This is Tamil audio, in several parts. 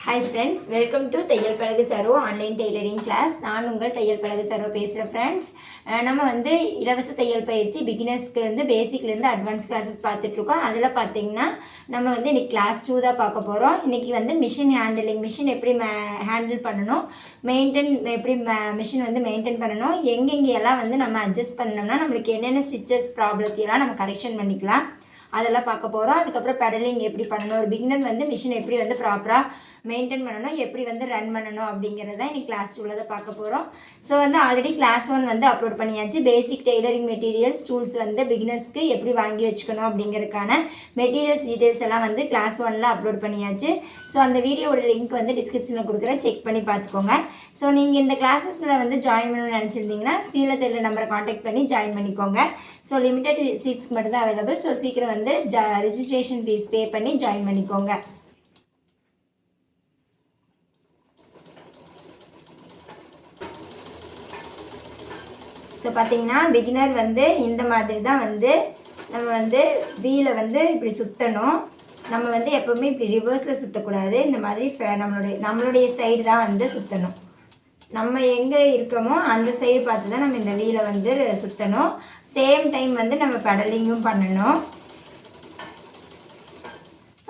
ஹாய் ஃப்ரெண்ட்ஸ் வெல்கம் டு தையல் பழகு சரோ ஆன்லைன் டெய்லரிங் கிளாஸ் நான் உங்கள் தையல் பழகு சரோ பேசுகிறேன் ஃப்ரெண்ட்ஸ் நம்ம வந்து இலவச தையல் பயிற்சி பிகினர்ஸ்க்கு வந்து பேசிக்லேருந்து அட்வான்ஸ் கிளாஸஸ் பார்த்துட்ருக்கோம் அதில் பார்த்தீங்கன்னா நம்ம வந்து இன்றைக்கி கிளாஸ் டூ தான் பார்க்க போகிறோம் இன்றைக்கி வந்து மிஷின் ஹேண்டிலிங் மிஷின் எப்படி ஹேண்டில் பண்ணணும் மெயின்டைன் எப்படி மிஷின் வந்து மெயின்டைன் பண்ணணும் எங்கெங்கெல்லாம் வந்து நம்ம அட்ஜஸ்ட் பண்ணோம்னா நம்மளுக்கு என்னென்ன ஸ்டிச்சஸ் ப்ராப்ளத்தையெல்லாம் நம்ம கரெக்ஷன் பண்ணிக்கலாம். அதெல்லாம் பார்க்க போகிறோம் அதுக்கப்புறம் பெடலிங் எப்படி பண்ணணும்? ஒரு பிகினர் வந்து மிஷின் எப்படி வந்து ப்ராப்பராக மெயின்டைன் பண்ணணும்? எப்படி வந்து ரன் பண்ணணும்? அப்படிங்கிறத இன்னைக்கு கிளாஸ் டூவில் தான் பார்க்க போகிறோம் ஸோ வந்து ஆல்ரெடி கிளாஸ் ஒன் வந்து அப்லோட் பண்ணியாச்சு. பேசிக் டெய்லரிங் மெட்டீரியல்ஸ் டூல்ஸ் வந்து பிகினர்ஸ்க்கு எப்படி வாங்கி வச்சுக்கணும்? அப்படிங்கிறதுக்கான மெட்டீரியல்ஸ் டீட்டெயில்ஸ் எல்லாம் வந்து கிளாஸ் ஒனில் அப்லோட் பண்ணியாச்சு. ஸோ அந்த வீடியோவோட லிங்க் வந்து டிஸ்கிரிப்ஷனில் கொடுக்குறேன். செக் பண்ணி பார்த்துக்கோங்க. ஸோ நீங்கள் இந்த கிளாஸஸில் வந்து ஜாயின் பண்ணணும்னு நினச்சிருந்தீங்கன்னா ஸ்க்ரீனில் தெரியல நம்பரை காண்டாக்ட் பண்ணி ஜாயின் பண்ணிக்கோங்க. ஸோ லிமிட்டட் சீட்ஸ்க்கு மட்டும் தான் அவைலபிள் ஸோ சீக்கிரம் வந்து வந்து ஜா ரிஜிஸ்ட்ரேஷன் ஃபீஸ் பே பண்ணி ஜாயின் பண்ணிக்கோங்க. ஸோ பார்த்தீங்கன்னா பிகினர் வந்து இந்த மாதிரி தான் வந்து நம்ம வந்து வீலை வந்து இப்படி சுற்றணும் நம்ம வந்து எப்போவுமே இப்படி ரிவர்ஸில் சுற்றக்கூடாது இந்த மாதிரி நம்மளுடைய நம்மளுடைய சைடு தான் வந்து சுற்றணும் நம்ம எங்கே இருக்கோமோ அந்த சைடு பார்த்து தான் நம்ம இந்த வீலை வந்து சுற்றணும் சேம் டைம் வந்து நம்ம பெடலிங்கும் பண்ணணும்.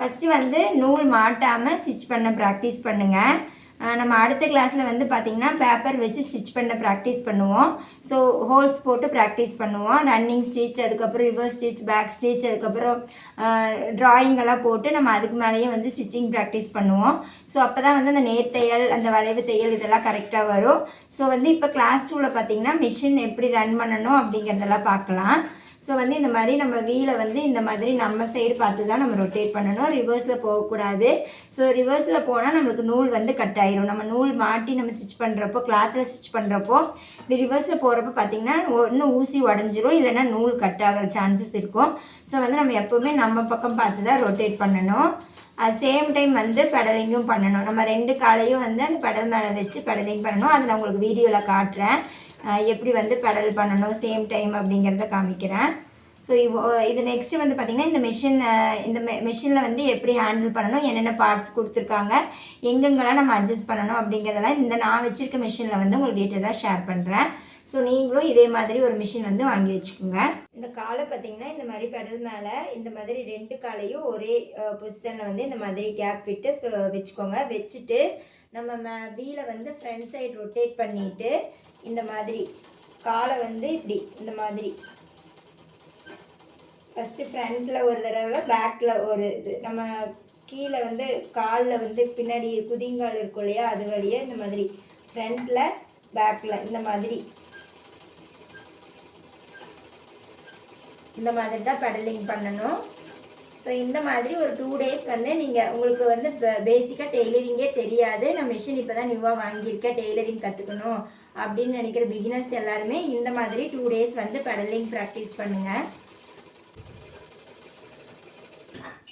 ஃபஸ்ட்டு வந்து நூல் மாட்டாமல் ஸ்டிச் பண்ண ப்ராக்டிஸ் பண்ணுங்கள் நம்ம அடுத்த கிளாஸில் வந்து பார்த்திங்கன்னா பேப்பர் வச்சு ஸ்டிச் பண்ண ப்ராக்டிஸ் பண்ணுவோம். ஸோ ஹோல்ஸ் போட்டு ப்ராக்டிஸ் பண்ணுவோம். ரன்னிங் ஸ்டிச் அதுக்கப்புறம் ரிவர்ஸ் ஸ்டிச் பேக் ஸ்டிச் அதுக்கப்புறம் ட்ராயிங்கெல்லாம் போட்டு நம்ம அதுக்கு மேலேயே வந்து ஸ்டிச்சிங் ப்ராக்டிஸ் பண்ணுவோம். ஸோ அப்போ தான் வந்து அந்த நேர்த்தையல் அந்த வளைவு தையல் இதெல்லாம் கரெக்டாக வரும். ஸோ வந்து இப்போ கிளாஸ் டூவில் பார்த்திங்கன்னா மிஷின் எப்படி ரன் பண்ணணும் அப்படிங்கிறதெல்லாம் பார்க்கலாம். ஸோ வந்து இந்த மாதிரி நம்ம வீலை வந்து இந்த மாதிரி நம்ம சைடு பார்த்து தான் நம்ம ரொட்டேட் பண்ணணும். ரிவர்ஸில் போகக்கூடாது. ஸோ ரிவர்ஸில் போனால் நம்மளுக்கு நூல் வந்து கட் ஆயிரும். நம்ம நூல் மாட்டி நம்ம ஸ்டிச் பண்ணுறப்போ கிளாத்தில் ஸ்டிச் பண்ணுறப்போ இப்படி ரிவர்ஸில் போகிறப்ப பார்த்தீங்கன்னா இன்னும் ஊசி உடஞ்சிரும். இல்லைன்னா நூல் கட் ஆகிற சான்சஸ் இருக்கும். ஸோ வந்து நம்ம எப்போவுமே நம்ம பக்கம் பார்த்து தான் ரொட்டேட் பண்ணணும். அது சேம் டைம் வந்து பெடலிங்கும் பண்ணணும். நம்ம ரெண்டு காலையும் வந்து அந்த பெடல் மேலே வச்சு பெடலிங் பண்ணணும். அதை நான் உங்களுக்கு வீடியோவில் காட்டுறேன். எப்படி வந்து பெடல் பண்ணணும் சேம் டைம் அப்படிங்கிறத காமிக்கிறேன். ஸோ இது நெக்ஸ்ட்டு வந்து பார்த்திங்கன்னா இந்த மிஷின் இந்த மெ மிஷினில் வந்து எப்படி ஹேண்டில் பண்ணணும் என்னென்ன பார்ட்ஸ் கொடுத்துருக்காங்க எங்கெங்கெல்லாம் நம்ம அட்ஜஸ்ட் பண்ணணும் அப்படிங்கிறதெல்லாம் இந்த நான் வச்சுருக்க மிஷினில் வந்து உங்களுக்கு டீட்டெயிலாக ஷேர் பண்ணுறேன் ஸோ நீங்களும் இதே மாதிரி ஒரு மிஷின் வந்து வாங்கி வச்சுக்கோங்க. இந்த காலை பார்த்திங்கன்னா இந்த மாதிரி பெடல் மேலே இந்த மாதிரி ரெண்டு காலையும் ஒரே பொசிஷனில் வந்து இந்த மாதிரி கேப் விட்டு வச்சுக்கோங்க. வச்சுட்டு நம்ம ம வீலை வந்து ஃப்ரண்ட் சைடு ரொட்டேட் பண்ணிவிட்டு இந்த மாதிரி காலை வந்து இப்படி இந்த மாதிரி. ஃபஸ்ட்டு ஃப்ரண்ட்டில் ஒரு தடவை பேக்கில் ஒரு இது. நம்ம கீழே வந்து காலில் வந்து பின்னாடி குதிங்கால் இருக்கும் இல்லையா அது வழியே இந்த மாதிரி. ஃப்ரண்ட்டில் பேக்கில் இந்த மாதிரி. இந்த மாதிரி தான் பெடலிங் பண்ணணும். ஸோ இந்த மாதிரி ஒரு டூ டேஸ் வந்து நீங்கள் உங்களுக்கு வந்து பேசிக்காக டெய்லரிங்கே தெரியாது. நான் மிஷின் இப்போ தான் நியூவாக வாங்கியிருக்கேன். டெய்லரிங் கற்றுக்கணும் அப்படின்னு நினைக்கிற பிகினர்ஸ் எல்லாருமே இந்த மாதிரி டூ டேஸ் வந்து பெடலிங் ப்ராக்டிஸ் பண்ணுங்கள்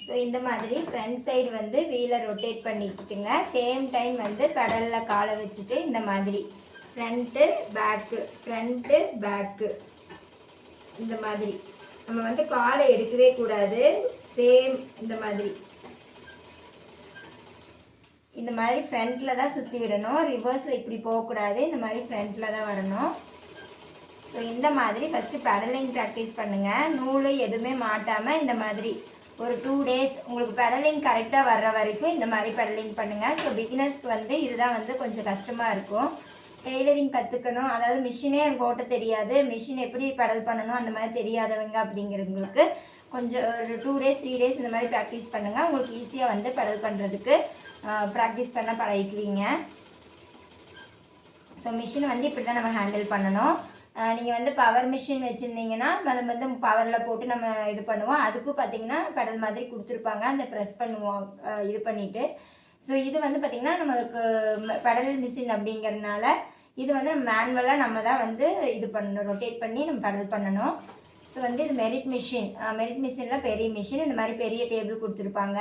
ஸோ இந்த மாதிரி ஃப்ரண்ட் சைடு வந்து வீலை ரொட்டேட் பண்ணிக்கிட்டுங்க. சேம் டைம் வந்து பெடலில் காலை வச்சுட்டு இந்த மாதிரி ஃப்ரண்ட்டு பேக்கு ஃப்ரண்ட்டு பேக்கு இந்த மாதிரி. நம்ம வந்து காலை எடுக்கவே கூடாது. சேம் இந்த மாதிரி. இந்த மாதிரி ஃப்ரண்ட்டில் தான் சுற்றி விடணும். ரிவர்ஸில் இப்படி போகக்கூடாது. இந்த மாதிரி ஃப்ரண்ட்டில் தான் வரணும். ஸோ இந்த மாதிரி ஃபஸ்ட்டு பெடலிங் ப்ராக்டிஸ் பண்ணுங்கள் நூல் எதுவுமே மாட்டாமல் இந்த மாதிரி ஒரு டூ டேஸ் உங்களுக்கு பெடலிங் கரெக்டாக வர்ற வரைக்கும் இந்த மாதிரி பெடலிங் பண்ணுங்கள் ஸோ பிகினர்ஸ்க்கு வந்து இதுதான் வந்து கொஞ்சம் கஷ்டமாக இருக்கும். டெய்லரிங் கற்றுக்கணும் அதாவது மிஷினே எனக்கு ஓட்ட தெரியாது. மிஷின் எப்படி பெடல் பண்ணணும் அந்த மாதிரி தெரியாதவங்க அப்படிங்கிறவங்களுக்கு கொஞ்சம் ஒரு டூ டேஸ் த்ரீ டேஸ் இந்த மாதிரி ப்ராக்டிஸ் பண்ணுங்கள் உங்களுக்கு ஈஸியாக வந்து பெடல் பண்ணுறதுக்கு ப்ராக்டிஸ் பண்ண பழகிக்குவீங்க. ஸோ மிஷின் வந்து இப்படி தான் நம்ம ஹேண்டில் பண்ணணும். நீங்கள் வந்து பவர் மிஷின் வச்சுருந்தீங்கன்னா அதை வந்து பவரில் போட்டு நம்ம இது பண்ணுவோம். அதுக்கும் பார்த்தீங்கன்னா பெடல் மாதிரி கொடுத்துருப்பாங்க. அந்த ப்ரெஸ் பண்ணுவோம் இது பண்ணிவிட்டு ஸோ இது வந்து பார்த்திங்கன்னா நம்மளுக்கு பெடல் மிஷின் அப்படிங்கிறதுனால இது வந்து நம்ம மேனுவலாக நம்ம தான் வந்து இது பண்ணணும் ரொட்டேட் பண்ணி நம்ம பெடல் பண்ணணும். ஸோ வந்து இது மெரிட் மிஷின் மெரிட் மிஷினில் பெரிய மிஷின் இந்த மாதிரி பெரிய டேபிள் கொடுத்துருப்பாங்க.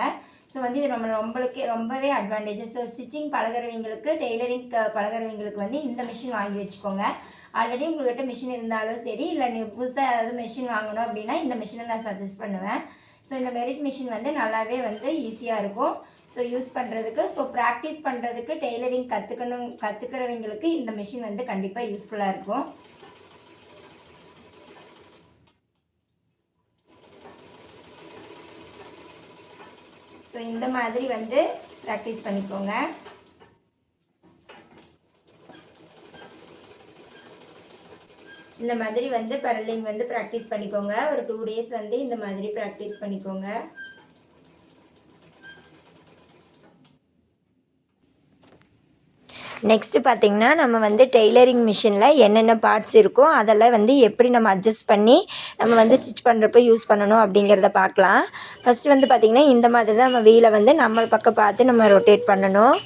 ஸோ வந்து இது நம்ம ரொம்பளுக்கு ரொம்பவே அட்வான்டேஜஸ் ஸோ ஸ்டிச்சிங் பழகிறவங்களுக்கு டெய்லரிங் பழகிறவங்களுக்கு வந்து இந்த மிஷின் வாங்கி வச்சுக்கோங்க. ஆல்ரெடி உங்கள்கிட்ட மிஷின் இருந்தாலும் சரி இல்லை நீ புதுசாக ஏதாவது மிஷின் வாங்கணும் அப்படின்னா இந்த மிஷினை நான் சஜஸ்ட் பண்ணுவேன். ஸோ இந்த மெரிட் மிஷின் வந்து நல்லாவே வந்து ஈஸியாக இருக்கும். ஸோ யூஸ் பண்ணுறதுக்கு ஸோ ப்ராக்டிஸ் பண்ணுறதுக்கு டெய்லரிங் கற்றுக்கணும் கற்றுக்கிறவங்களுக்கு இந்த மிஷின் வந்து கண்டிப்பாக யூஸ்ஃபுல்லாக இருக்கும். ஸோ இந்த மாதிரி வந்து ப்ராக்டிஸ் பண்ணிக்கோங்க. இந்த மாதிரி வந்து பெடலிங் வந்து ப்ராக்டிஸ் பண்ணிக்கோங்க. ஒரு டூ டேஸ் வந்து இந்த மாதிரி ப்ராக்டிஸ் பண்ணிக்கோங்க. நெக்ஸ்ட்டு பார்த்திங்கன்னா நம்ம வந்து டெய்லரிங் மிஷினில் என்னென்ன பார்ட்ஸ் இருக்கோ அதெல்லாம் வந்து எப்படி நம்ம அட்ஜஸ்ட் பண்ணி நம்ம வந்து ஸ்டிச் பண்ணுறப்ப யூஸ் பண்ணணும் அப்படிங்கிறத பார்க்கலாம் ஃபஸ்ட்டு வந்து பார்த்திங்கன்னா இந்த மாதிரி தான் நம்ம வீலை வந்து நம்ம பக்கம் பார்த்து நம்ம ரொட்டேட் பண்ணணும்.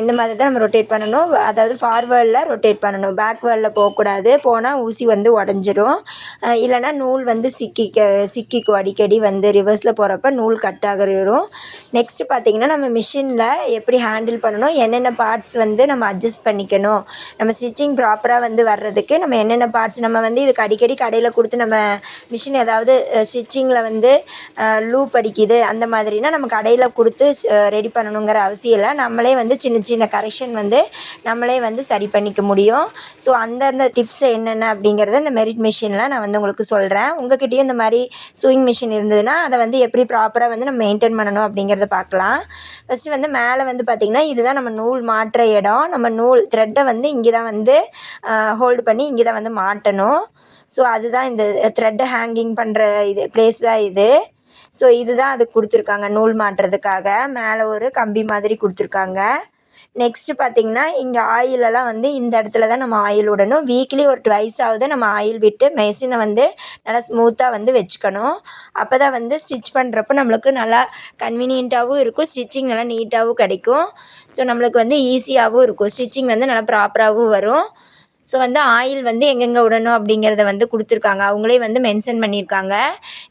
இந்த மாதிரி தான் நம்ம ரொட்டேட் பண்ணணும். அதாவது ஃபார்வேர்டில் ரொட்டேட் பண்ணணும். பேக்வேர்டில் போகக்கூடாது. போனால் ஊசி வந்து உடஞ்சிரும். இல்லைனா நூல் வந்து சிக்கிக்க சிக்கிக்கும். அடிக்கடி வந்து ரிவர்ஸில் போகிறப்ப நூல் கட் ஆகிரும். நெக்ஸ்ட்டு பார்த்திங்கன்னா நம்ம மிஷினில் எப்படி ஹேண்டில் பண்ணணும்? என்னென்ன பார்ட்ஸ் வந்து நம்ம அட்ஜஸ்ட் பண்ணிக்கணும்? நம்ம ஸ்டிச்சிங் ப்ராப்பராக வந்து வர்றதுக்கு நம்ம என்னென்ன பார்ட்ஸ் நம்ம வந்து இதுக்கு அடிக்கடி கடையில் கொடுத்து நம்ம மிஷின் ஏதாவது ஸ்டிச்சிங்கில் வந்து லூப் அடிக்குது. அந்த மாதிரினா நம்ம கடையில் கொடுத்து ரெடி பண்ணணுங்கிற அவசியம் இல்லை. நம்மளே வந்து சின்ன சின்ன கரெக்ஷன் வந்து நம்மளே வந்து சரி பண்ணிக்க முடியும். ஸோ அந்தந்த டிப்ஸ் என்னென்ன அப்படிங்கிறத இந்த மெரிட் மிஷினில் நான் வந்து உங்களுக்கு சொல்கிறேன் உங்ககிட்டயும் இந்த மாதிரி சூயிங் மிஷின் இருந்ததுன்னா அதை வந்து எப்படி ப்ராப்பராக வந்து நம்ம மெயின்டைன் பண்ணணும் அப்படிங்கிறத பார்க்கலாம். ஃபஸ்ட்டு வந்து மேலே வந்து பார்த்திங்கன்னா இதுதான் நம்ம நூல் மாட்டுற இடம். நம்ம நூல் த்ரெட்டை வந்து இங்கே தான் வந்து ஹோல்டு பண்ணி இங்கே தான் வந்து மாட்டணும். ஸோ அதுதான் இந்த த்ரெட்டை ஹேங்கிங் பண்ணுற இது ப்ளேஸ் தான் இது. ஸோ இதுதான் அது கொடுத்துருக்காங்க நூல் மாட்டுறதுக்காக மேலே ஒரு கம்பி மாதிரி கொடுத்துருக்காங்க. நெக்ஸ்ட்டு பார்த்திங்கன்னா இங்கே ஆயிலெல்லாம் வந்து இந்த இடத்துல தான் நம்ம ஆயில் விடணும். வீக்லி ஒரு ட்வைஸ் ஆகுது நம்ம ஆயில் விட்டு மெஷினை வந்து நல்லா ஸ்மூத்தாக வந்து வச்சுக்கணும். அப்போ தான் வந்து ஸ்டிச் பண்ணுறப்ப நம்மளுக்கு நல்லா கன்வீனியண்ட்டாகவும் இருக்கும். ஸ்டிச்சிங் நல்லா நீட்டாகவும் கிடைக்கும். ஸோ நம்மளுக்கு வந்து ஈஸியாகவும் இருக்கும். ஸ்டிச்சிங் வந்து நல்லா ப்ராப்பராகவும் வரும். ஸோ வந்து ஆயில் வந்து எங்கெங்கே விடணும் அப்படிங்கிறத வந்து கொடுத்துருக்காங்க. அவங்களே வந்து மென்ஷன் பண்ணியிருக்காங்க.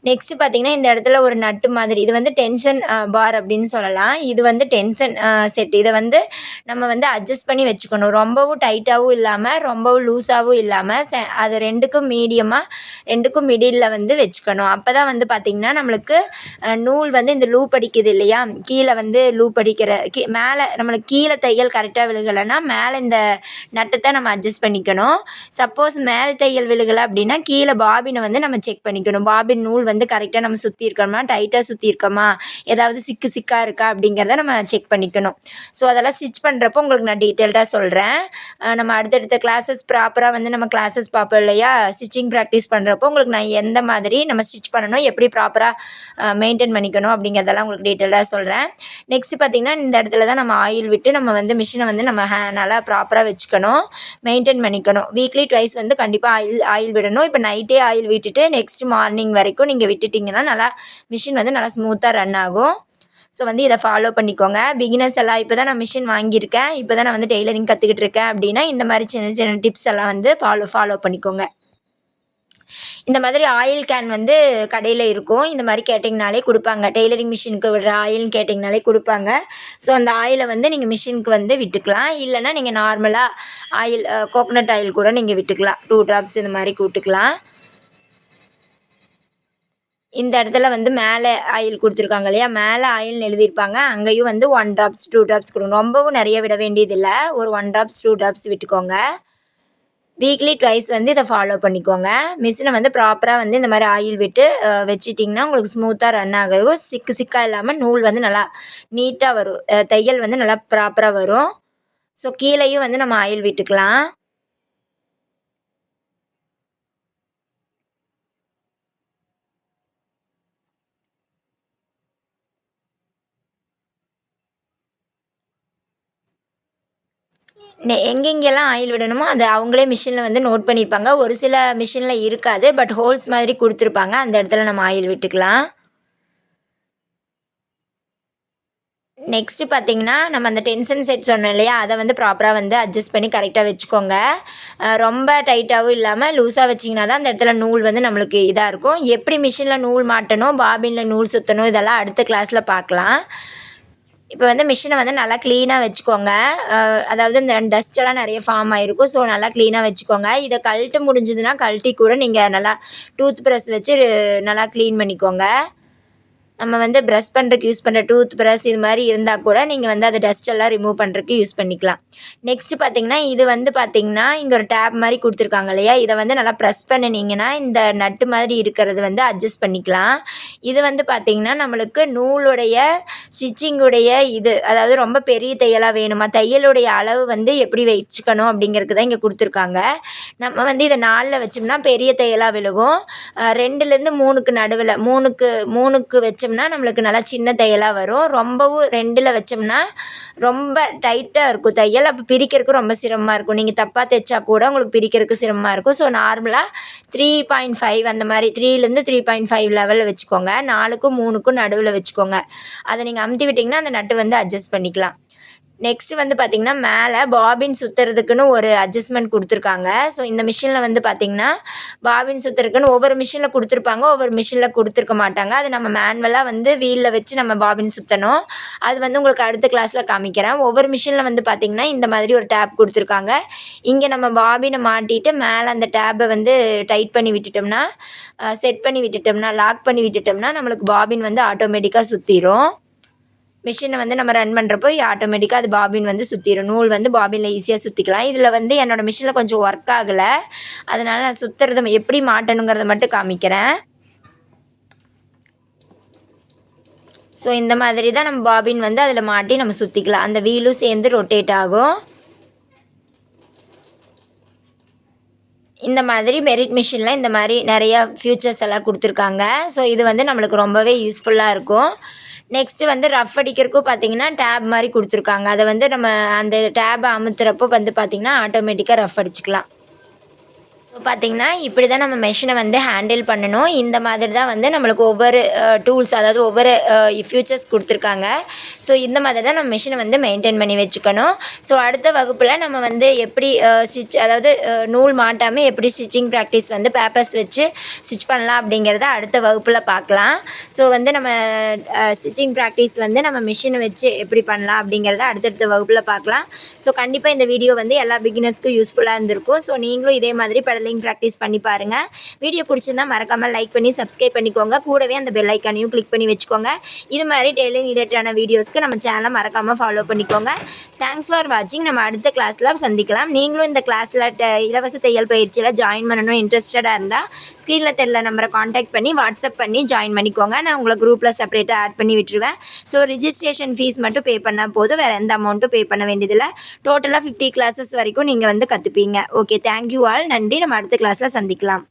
நெக்ஸ்ட்டு பார்த்திங்கன்னா இந்த இடத்துல ஒரு நட்டு மாதிரி இது வந்து டென்ஷன் பார் அப்படின்னு சொல்லலாம். இது வந்து டென்ஷன் செட் இதை வந்து நம்ம வந்து அட்ஜஸ்ட் பண்ணி வச்சுக்கணும். ரொம்பவும் டைட்டாகவும் இல்லாமல் ரொம்பவும் லூஸாகவும் இல்லாமல் செ அது ரெண்டுக்கும் மீடியமாக ரெண்டுக்கும் மிடில் வந்து வச்சுக்கணும். அப்போ தான் வந்து பார்த்திங்கன்னா நம்மளுக்கு நூல் வந்து இந்த லூப் அடிக்குது இல்லையா? கீழே வந்து லூப் அடிக்கிற கீ மேலே நம்மளுக்கு கீழே தையல் கரெக்டாக விழுகலைன்னா மேலே இந்த நட்டத்தை நம்ம அட்ஜஸ்ட் பண்ணிக்கணும் பண்ணிக்கணும். சப்போஸ் மேல் தையல் விழுகலை அப்படின்னா கீழே பாபினை வந்து நம்ம செக் பண்ணிக்கணும். பாபின் நூல் வந்து கரெக்டாக நம்ம சுற்றி இருக்கோமா டைட்டாக சுற்றி இருக்கோமா? ஏதாவது சிக்கு சிக்காக இருக்கா அப்படிங்கிறத நம்ம செக் பண்ணிக்கணும். ஸோ அதெல்லாம் ஸ்டிச் பண்ணுறப்போ உங்களுக்கு நான் டீட்டெயில்டாக சொல்கிறேன் நம்ம அடுத்தடுத்த கிளாஸஸ் ப்ராப்பராக வந்து நம்ம கிளாஸஸ் பார்ப்போம் இல்லையா? ஸ்டிச்சிங் ப்ராக்டிஸ் பண்ணுறப்போ உங்களுக்கு நான் எந்த மாதிரி நம்ம ஸ்டிச் பண்ணணும்? எப்படி ப்ராப்பராக மெயின்டைன் பண்ணிக்கணும்? அப்படிங்கிறதெல்லாம் உங்களுக்கு டீட்டெயிலாக சொல்கிறேன் நெக்ஸ்ட் பார்த்திங்கன்னா இந்த இடத்துல தான் நம்ம ஆயில் விட்டு நம்ம வந்து மிஷினை வந்து நம்ம ஹே நல்லா ப்ராப்பராக வச்சுக்கணும். மெயின்டைன் பண்ணி பண்ணிக்கணும் வீக்லி ட்வைஸ் வந்து கண்டிப்பாக ஆயில் ஆயில் விடணும். இப்போ நைட்டே ஆயில் விட்டுட்டு நெக்ஸ்ட் மார்னிங் வரைக்கும் நீங்கள் விட்டுட்டிங்கன்னா நல்லா மிஷின் வந்து நல்லா ஸ்மூத்தாக ரன் ஆகும். ஸோ வந்து இதை ஃபாலோ பண்ணிக்கோங்க. பிகினர்ஸ் எல்லாம் இப்போ தான் நான் மிஷின் வாங்கியிருக்கேன். இப்போ தான் நான் வந்து டெய்லரிங் கற்றுக்கிட்டு இருக்கேன் அப்படின்னா இந்த மாதிரி சின்ன சின்ன டிப்ஸ் எல்லாம் வந்து ஃபாலோ ஃபாலோ பண்ணிக்கோங்க. இந்த மாதிரி ஆயில் கேன் வந்து கடையில் இருக்கும். இந்த மாதிரி கேட்டிங்கனாலே கொடுப்பாங்க. டெய்லரிங் மிஷினுக்கு விடுற ஆயில்னு கேட்டிங்கனாலே கொடுப்பாங்க. ஸோ அந்த ஆயிலை வந்து நீங்கள் மிஷினுக்கு வந்து விட்டுக்கலாம். இல்லைனா நீங்கள் நார்மலாக ஆயில் கோகோனட் ஆயில் கூட நீங்கள் விட்டுக்கலாம். டூ ட்ராப்ஸ் இந்த மாதிரி கூட்டுக்கலாம் இந்த இடத்துல வந்து மேலே ஆயில் கொடுத்துருக்காங்க இல்லையா? மேலே ஆயில்னு எழுதியிருப்பாங்க. அங்கேயும் வந்து ஒன் ட்ராப்ஸ் டூ ட்ராப்ஸ் கொடுங்க ரொம்பவும் நிறைய விட வேண்டியதில்லை. ஒரு ஒன் ட்ராப்ஸ் டூ ட்ராப்ஸ் விட்டுக்கோங்க. வீக்லி ட்வைஸ் வந்து இதை ஃபாலோ பண்ணிக்கோங்க. மிஷினை வந்து ப்ராப்பராக வந்து இந்த மாதிரி ஆயில் விட்டு வச்சிட்டிங்கன்னா உங்களுக்கு ஸ்மூத்தாக ரன் ஆகும் சிக்கு சிக்காக இல்லாமல் நூல் வந்து நல்லா நீட்டாக வரும். தையல் வந்து நல்லா ப்ராப்பராக வரும். ஸோ கீழேயும் வந்து நம்ம ஆயில் விட்டுக்கலாம். எங்கெங்கெல்லாம் ஆயில் விடணுமோ அதை அவங்களே மிஷினில் வந்து நோட் பண்ணியிருப்பாங்க ஒரு சில மிஷினில் இருக்காது பட் ஹோல்ஸ் மாதிரி கொடுத்துருப்பாங்க. அந்த இடத்துல நம்ம ஆயில் விட்டுக்கலாம். நெக்ஸ்ட்டு பார்த்தீங்கன்னா நம்ம அந்த டென்ஷன் செட் சொன்னோம் இல்லையா? அதை வந்து ப்ராப்பராக வந்து அட்ஜஸ்ட் பண்ணி கரெக்டாக வச்சுக்கோங்க. ரொம்ப டைட்டாகவும் இல்லாமல் லூஸாக வச்சிங்கன்னா தான் அந்த இடத்துல நூல் வந்து நம்மளுக்கு இதாக இருக்கும். எப்படி மிஷினில் நூல் மாட்டணும் பாபினில் நூல் சுற்றணும் இதெல்லாம் அடுத்த கிளாஸில் பார்க்கலாம். இப்போ வந்து மிஷினை வந்து நல்லா க்ளீனாக வச்சுக்கோங்க. அதாவது இந்த டஸ்ட்டெல்லாம் நிறைய ஃபார்ம் ஆகிருக்கும் ஸோ நல்லா க்ளீனாக வச்சுக்கோங்க. இதை கழட்டு முடிஞ்சதுன்னா கழட்டி கூட நீங்கள் நல்லா டூத் ப்ரஷ் வச்சு நல்லா க்ளீன் பண்ணிக்கோங்க. நம்ம வந்து ப்ரஷ் பண்ணுறதுக்கு யூஸ் பண்ணுற டூத் ப்ரஷ் இது மாதிரி இருந்தால் கூட நீங்கள் வந்து அதை டஸ்ட் எல்லாம் ரிமூவ் பண்ணுறதுக்கு யூஸ் பண்ணிக்கலாம். நெக்ஸ்ட்டு பார்த்தீங்கன்னா இது வந்து பார்த்தீங்கன்னா இங்கே ஒரு டேப் மாதிரி கொடுத்துருக்காங்க இல்லையா? இதை வந்து நல்லா ப்ரெஸ் பண்ணினீங்கன்னா இந்த நட்டு மாதிரி இருக்கிறது வந்து அட்ஜஸ்ட் பண்ணிக்கலாம். இது வந்து பார்த்திங்கன்னா நம்மளுக்கு நூலுடைய ஸ்டிச்சிங்குடைய இது அதாவது ரொம்ப பெரிய தையலாக வேணுமா? தையலுடைய அளவு வந்து எப்படி வச்சுக்கணும் அப்படிங்கிறதுக்கு தான் இங்கே கொடுத்துருக்காங்க. நம்ம வந்து இதை நாலில் வச்சோம்னா பெரிய தையலாக விழுகும். ரெண்டுலேருந்து மூணுக்கு நடுவில் மூணுக்கு மூணுக்கு வச்சோம்னா நம்மளுக்கு நல்லா சின்ன தையலாக வரும். ரொம்பவும் ரெண்டில் வச்சோம்னா ரொம்ப டைட்டாக இருக்கும் தையல். அப்போ பிரிக்கிறதுக்கு ரொம்ப சிரமமாக இருக்கும். நீங்கள் தப்பாக தைச்சா கூட உங்களுக்கு பிரிக்கிறதுக்கு சிரமமாக இருக்கும். ஸோ நார்மலாக த்ரீ பாயிண்ட் ஃபைவ் அந்த மாதிரி த்ரீலேருந்து த்ரீ பாயிண்ட் ஃபைவ் லெவலில் வச்சுக்கோங்க. நாலுக்கும் மூணுக்கும் நடுவில் வச்சுக்கோங்க. அதை நீங்கள் அமுத்தி விட்டிங்கன்னா அந்த நட்டு வந்து அட்ஜஸ்ட் பண்ணிக்கலாம். நெக்ஸ்ட்டு வந்து பார்த்திங்கன்னா மேலே பாபின் சுற்றுறதுக்குன்னு ஒரு அட்ஜஸ்ட்மெண்ட் கொடுத்துருக்காங்க. ஸோ இந்த மிஷினில் வந்து பார்த்திங்கன்னா பாபின் சுற்றுறதுக்குன்னு ஒவ்வொரு மிஷினில் கொடுத்துருப்பாங்க. ஒவ்வொரு மிஷினில் கொடுத்துருக்க மாட்டாங்க. அது நம்ம மேனுவலாக வந்து வீலில் வச்சு நம்ம பாபின் சுற்றணும் அது வந்து உங்களுக்கு அடுத்த கிளாஸில் காமிக்கிறேன். ஒவ்வொரு மிஷினில் வந்து பார்த்திங்கன்னா இந்த மாதிரி ஒரு டேப் கொடுத்துருக்காங்க. இங்கே நம்ம பாபினை மாட்டிட்டு மேலே அந்த டேப்பை வந்து டைட் பண்ணி விட்டுட்டோம்னா செட் பண்ணி விட்டுட்டோம்னா லாக் பண்ணி விட்டுட்டோம்னா நம்மளுக்கு பாபின் வந்து ஆட்டோமேட்டிக்காக சுற்றிடும் மிஷினை வந்து நம்ம ரன் பண்ணுறப்போ ஆட்டோமேட்டிக்காக அது பாபின் வந்து சுற்றிடும் நூல் வந்து பாபினில் ஈஸியாக சுற்றிக்கலாம் இதில் வந்து என்னோடய மிஷினில் கொஞ்சம் ஒர்க் ஆகலை. அதனால் நான் சுற்றுறது எப்படி மாட்டணுங்கிறத மட்டும் காமிக்கிறேன். ஸோ இந்த மாதிரி தான் நம்ம பாபின் வந்து அதில் மாட்டி நம்ம சுற்றிக்கலாம் அந்த வீலும் சேர்ந்து ரொட்டேட் ஆகும். இந்த மாதிரி மெரிட் மிஷினில் இந்த மாதிரி நிறையா ஃபியூச்சர்ஸ் எல்லாம் கொடுத்துருக்காங்க. ஸோ இது வந்து நம்மளுக்கு ரொம்பவே யூஸ்ஃபுல்லாக இருக்கும். நெக்ஸ்ட்டு வந்து ரஃப் அடிக்கிறதுக்கும் பார்த்தீங்கன்னா டேப் மாதிரி கொடுத்துருக்காங்க. அதை வந்து நம்ம அந்த டேபை அமுத்துறப்போ வந்து பார்த்திங்கன்னா ஆட்டோமேட்டிக்காக ரஃப் அடிச்சுக்கலாம். இப்போ பார்த்திங்கன்னா இப்படி தான் நம்ம மெஷினை வந்து ஹேண்டில் பண்ணணும். இந்த மாதிரி தான் வந்து நம்மளுக்கு ஒவ்வொரு டூல்ஸ் அதாவது ஒவ்வொரு ஃபியூச்சர்ஸ் கொடுத்துருக்காங்க. ஸோ இந்த மாதிரி தான் நம்ம மிஷினை வந்து மெயின்டைன் பண்ணி வச்சுக்கணும். ஸோ அடுத்த வகுப்பில் நம்ம வந்து எப்படி ஸ்டிச் அதாவது நூல் மாட்டாமல் எப்படி ஸ்டிச்சிங் ப்ராக்டிஸ் வந்து பேப்பர்ஸ் வச்சு ஸ்டிச் பண்ணலாம் அப்படிங்கிறத அடுத்த வகுப்பில் பார்க்கலாம் ஸோ வந்து நம்ம ஸ்டிச்சிங் ப்ராக்டிஸ் வந்து நம்ம மிஷினை வச்சு எப்படி பண்ணலாம் அப்படிங்கிறத அடுத்தடுத்த வகுப்பில் பார்க்கலாம் ஸோ கண்டிப்பாக இந்த வீடியோ வந்து எல்லா பிகினர்ஸ்க்கும் யூஸ்ஃபுல்லாக இருந்திருக்கும். ஸோ நீங்களும் இதே மாதிரி ஸ்பெல்லிங் ப்ராக்டிஸ் பண்ணி பாருங்கள் வீடியோ பிடிச்சிருந்தா மறக்காமல் லைக் பண்ணி சப்ஸ்கிரைப் பண்ணிக்கோங்க. கூடவே அந்த பெல் ஐக்கானையும் கிளிக் பண்ணி வச்சுக்கோங்க. இது மாதிரி டெய்லிங் ரிலேட்டடான வீடியோஸ்க்கு நம்ம சேனலை மறக்காமல் ஃபாலோ பண்ணிக்கோங்க. தேங்க்ஸ் ஃபார் வாட்சிங் நம்ம அடுத்த கிளாஸில் சந்திக்கலாம். நீங்களும் இந்த கிளாஸில் இலவச தையல் பயிற்சியில் ஜாயின் பண்ணணும் இன்ட்ரெஸ்டடாக இருந்தால் ஸ்க்ரீனில் தெரியல நம்பரை காண்டாக்ட் பண்ணி வாட்ஸ்அப் பண்ணி ஜாயின் பண்ணிக்கோங்க. நான் உங்களை குரூப்பில் செப்பரேட்டாக ஆட் பண்ணி விட்டுருவேன். ஸோ ரிஜிஸ்ட்ரேஷன் ஃபீஸ் மட்டும் பே பண்ணால் போதும். வேறு எந்த அமௌண்ட்டும் பே பண்ண வேண்டியதில்லை. டோட்டலாக ஃபிஃப்டி கிளாஸஸ் வரைக்கும் நீங்கள் வந்து கற்றுப்பீங்க ஓகே தேங்க்யூ ஆல் நன்றி. நம்ம அடுத்த கிளாஸில் சந்திக்கலாம்.